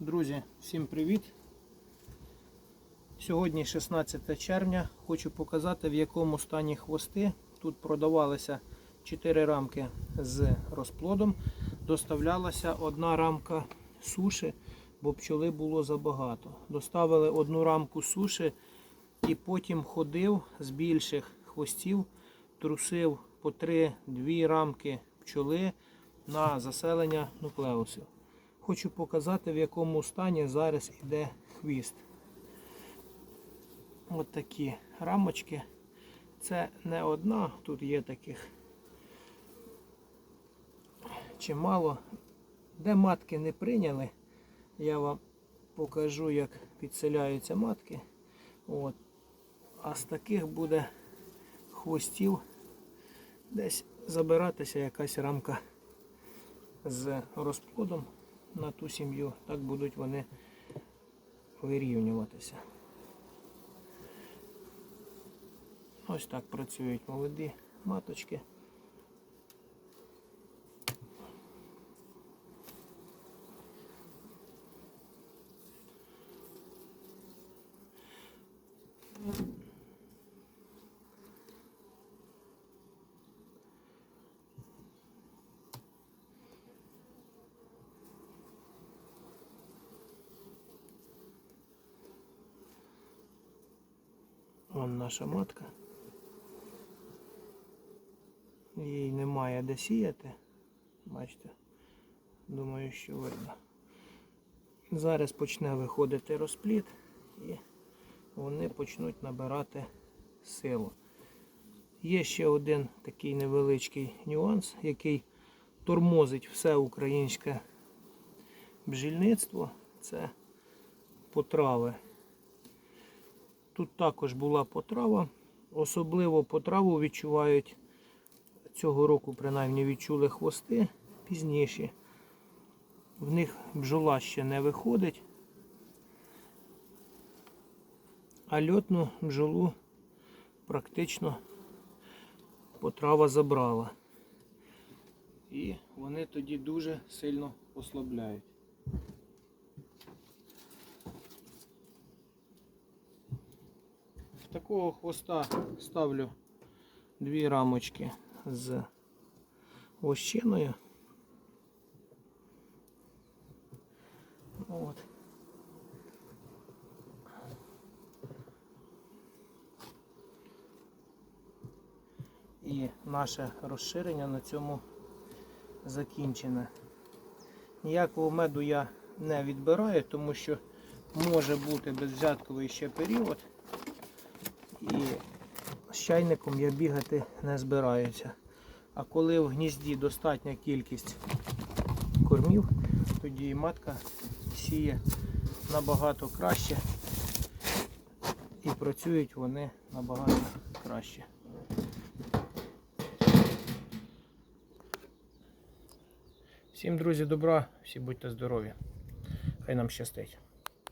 Друзі, всім привіт! Сьогодні 16 червня. Хочу показати в якому стані хвости. Тут продавалися 4 рамки з розплодом. Доставлялася одна рамка суші, бо пчоли було забагато. Доставили одну рамку суші і потім ходив з більших хвостів, трусив по 3-2 рамки пчоли на заселення нуклеусів. Хочу показати, в якому стані зараз йде хвіст. От такі рамочки. Це не одна, тут є таких чимало. Де матки не прийняли, я вам покажу, як підселяються матки. От. А з таких буде хвостів десь забиратися якась рамка з розплодом на ту сім'ю, так будуть вони вирівнюватися. Ось так працюють молоді маточки. Вон наша матка. Їй немає де сіяти. Бачите? Думаю, що видно. Зараз почне виходити розплід і вони почнуть набирати силу. Є ще один такий невеличкий нюанс, який тормозить все українське бджільництво. Це потрави. Тут також була потрава. Особливо потраву відчувають цього року, принаймні відчули хвости пізніші. В них бджола ще не виходить. А льотну бджолу практично потрава забрала. І вони тоді дуже сильно ослабляють. Такого хвоста ставлю дві рамочки з вощиною. От. І наше розширення на цьому закінчене. Ніякого меду я не відбираю, тому що може бути безвзятковий ще період. З чайником я бігати не збираюся. А коли в гнізді достатня кількість кормів, тоді і матка сіє набагато краще і працюють вони набагато краще. Всім, друзі, добра, всі будьте здорові. Хай нам щастить.